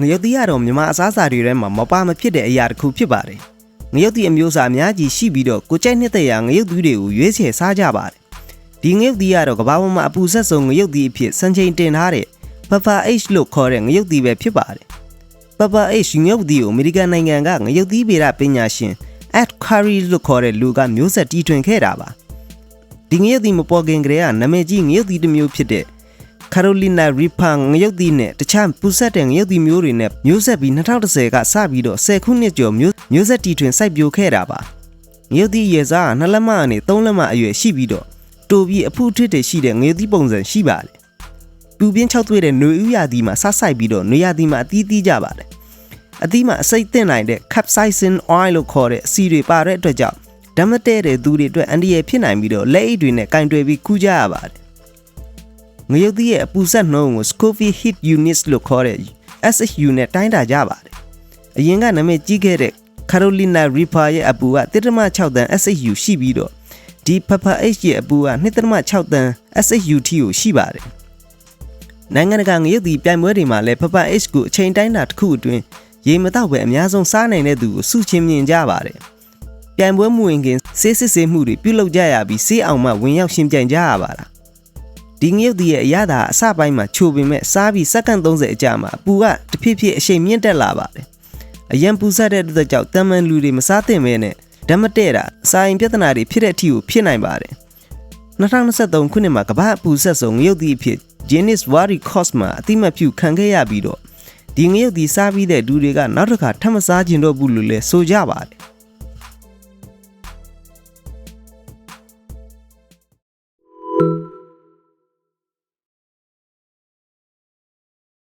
ငရုတ်သီးကတော့မြန်မာအစားအစာတွေထဲမှာမပါမဖြစ်တဲ့အရာတစ်ခုဖြစ်ပါတယ်ငရုတ်သီးအမျိုးအစားအများကြီးရှိပြီးတော့ကိုကြိုက်နှစ်သက်ရာငရုတ်သီးတွေကိုရွေးချယ်စားကြပါတယ်ဒီငရုတ်သီးကတော့ကမ္ဘာပေါ်မှာအပူဆက်ဆုံးငရုတ်သီးအဖြစ်စံချိန်တင်ထားတဲ့ Pepper H လို့ခေါ်တဲ့ငရုတ်သီးပဲဖြစ်ပါတယ် Pepper H ငရုတ်သီးကိုအမေရိကန်နိုင်ငံကငရုတ်သီးဗေဒပညာရှင် Ed Curry လို့ခေါ်တဲ့လူကမျိုးဆက်တီထွင်ခဲ့တာပါဒီငရုတ်သီးမပေါ်ခင်ကတည်းကနာမည်ကြီးငရုတ်သီးတစ်မျိုးဖြစ်တဲ့ Carolina Reaper ငရုတ်သီးနဲ့တခြားပူဆက်တဲ့ငရုတ်သီးမျိုးတွေနဲ့မျိုးဆက်ပြီး2010ကစပြီးတော့10ခုနှစ်ကျော်မျိုးမျိုးဆက်တီထွင်စိုက်ပျိုးခဲ့တာပါငရုတ်သီးရေစားက2လက်မကနေ3လက်မအရွယ်ရှိပြီးတော့တိုးပြီးအဖုထစ်တွေရှိတဲ့ငရုတ်သီးပုံစံရှိပါတယ်ပူပြင်း၆သွေးတဲ့ຫນွေဥရာသီးမှာဆဆိုင်ပြီးတော့ຫນွေရာသီးမှာအသီးသီးကြပါတယ်အသီးမှာအစိတ်သင့်နိုင်တဲ့ capsaicin oil လို့ခေါ်တဲ့အဆီတွေပါတဲ့အတွက်ကြောင့်ဓာတ်မတည့်တဲ့သူတွေအတွက်အန္တရာယ်ဖြစ်နိုင်ပြီးတော့လက်အိတ်တွေနဲ့ကင်တွယ်ပြီးခူးကြရပါတယ် ငရုတ်သီးရဲ့အပူဆက်နှုန်းကို Scoville Heat Units လို့ခေါ်တဲ့ SHU နဲ့တိုင်းတာကြပါတယ်။အရင်ကနာမည်ကြီးခဲ့တဲ့ Carolina Reaper ရဲ့အပူက1.6တန်း SHU ရှိပြီးတော့ဒီ Pepper H ရဲ့အပူက2.6တန်း SHU ထိကိုရှိပါတယ်။နိုင်ငံတကာငရုတ်သီးပြိုင်ပွဲတွေမှာလည်း Pepper H ကိုအချိန်တိုင်းတာတစ်ခုအတွင်းရေမတော့ပဲအများဆုံးစားနိုင်တဲ့သူကိုစုချင်းမြင်ကြပါတယ်။ပြိုင်ပွဲမဝင်ခင်ဆေးစစ်ဆေးမှုတွေပြုလုပ်ကြရပြီးဆေးအောင်မှဝင်ရောက်ရှင်ပြိုင်ကြရပါလား။ ဒီငရုတ်သီးရဲ့အရသာအစပိုင်းမှာချိုပင်မဲ့စားပြီးစက္ကန့်30အကြာမှာအပူကတဖြည်းဖြည်းအရှိန်မြင့်တက်လာပါတယ်။အရန်ပူဆက်တဲ့အတွက်ကြောင့်တမန်လူတွေမစားသင့်ပဲနဲ့ဓာတ်မတည့်တာစာရင်ပြဿနာတွေဖြစ်တဲ့အထိကိုဖြစ်နိုင်ပါတယ်။2023ခုနှစ်မှာကမ္ဘာအပူဆက်ဆုံးငရုတ်သီးအဖြစ် Guinness World Records မှာအတိမတ်ပြုခံခဲ့ရပြီးတော့ဒီငရုတ်သီးစားပြီးတဲ့ဒူတွေကနောက်တစ်ခါထပ်မစားကျင်တော့ဘူးလို့လည်းဆိုကြပါတယ်